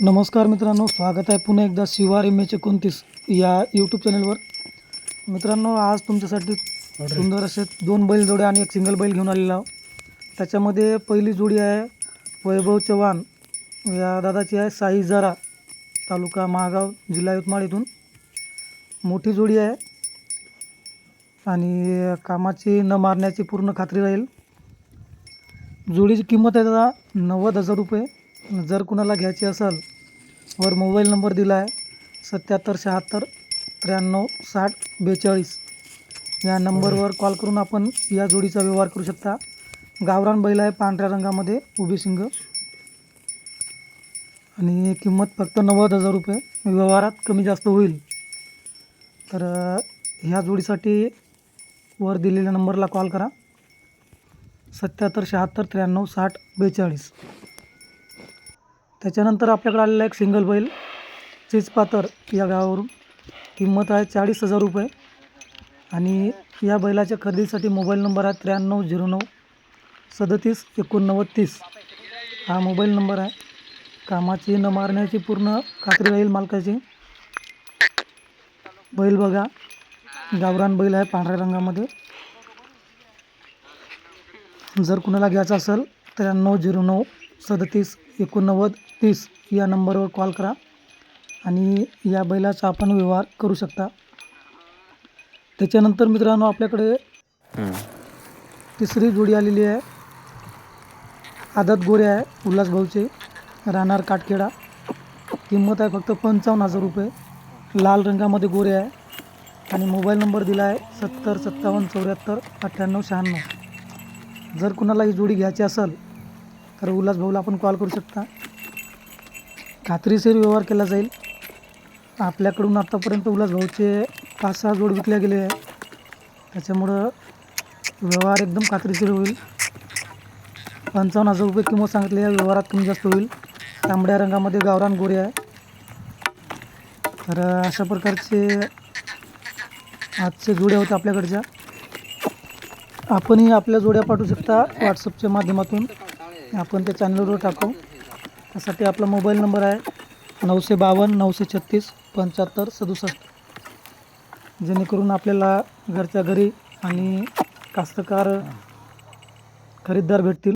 नमस्कार मित्रांनो स्वागत आहे पुन्हा एकदा शिवार एम एच एकोणतीस या यूट्यूब चॅनलवर मित्रांनो आज तुमच्यासाठी सुंदर असे दोन बैल जोड्या आणि एक सिंगल बैल घेऊन आलेला त्याच्यामध्ये पहिली जोडी आहे वैभव चव्हाण या दादाची आहे साई जरा तालुका महागाव जिल्हा यवतमाळ इथून. मोठी जोडी आहे आणि कामाची न मारण्याची पूर्ण खात्री राहील. जोडीची किंमत आहे दादा नव्वद हजार रुपये. जर कुणाला घ्यायची असेल वर मोबाईल नंबर दिला आहे सत्याहत्तर शहात्तर त्र्याण्णव साठ बेचाळीस. या नंबरवर कॉल करून आपण या जोडीचा व्यवहार करू शकता. गावरान बैल आहे पांढऱ्या रंगामध्ये उभी शिंग. आणि किंमत फक्त नव्वद हजार रुपये. व्यवहारात कमी जास्त होईल. तर ह्या जोडीसाठी वर दिलेल्या नंबरला कॉल करा. सत्याहत्तर शहात्तर त्र्याण्णव साठ बेचाळीस. त्याच्यानंतर आपल्याकडे आलेला एक सिंगल बैल चिजपातर या गावावरून. किंमत आहे चाळीस हजार रुपये. आणि या बैलाच्या खरेदीसाठी मोबाईल नंबर आहे त्र्याण्णव झिरो नऊ सदतीस एकोणनव्वद तीस. हा मोबाईल नंबर आहे. कामाची न मारण्याची पूर्ण खात्री राहील मालकाची. बैल बघा गावरान बैल आहे पांढऱ्या रंगामध्ये. जर कुणाला घ्यायचं असेल त्र्याण्णव झिरो नऊ सदतीस एकोणनव्वद तीस या नंबरवर कॉल करा आणि या बैलाचा आपण व्यवहार करू शकता. त्याच्यानंतर मित्रांनो आपल्याकडे तिसरी जोडी आलेली आहे. आदत गोरे आहे उल्हास भाऊचे राहणार काटखेडा. किंमत आहे फक्त पंचावन्न हजार रुपये. लाल रंगामध्ये गोरे आहे आणि मोबाईल नंबर दिला आहे सत्तर सत्तावन्न चौऱ्याहत्तर अठ्ठ्याण्णव शहाण्णव. जर कुणाला ही जोडी घ्यायची असेल तर उल्हास भाऊला आपण कॉल करू शकता. खात्रीशीर व्यवहार केला जाईल. आपल्याकडून आत्तापर्यंत उल्हास भाऊचे पाच सहा जोड विकले गेले आहे. त्याच्यामुळं व्यवहार एकदम खात्रीशीर होईल. पंचावन्न हजार रुपये किंमत सांगितली या व्यवहारात कमी जास्त होईल. तांबड्या रंगामध्ये गावरान गोरे आहे. तर अशा प्रकारचे आजचे जोड्या होत्या आपल्याकडच्या. आपणही आपल्या जोड्या पाठवू शकता व्हॉट्सअपच्या माध्यमातून. आपण त्या चॅनलवर टाकू. त्यासाठी आपला मोबाईल नंबर आहे नऊशे बावन्न नऊशे छत्तीस पंच्याहत्तर सदुसष्ट. जेणेकरून आपल्याला घरच्या घरी आणि कास्तकार खरीददार भेटतील.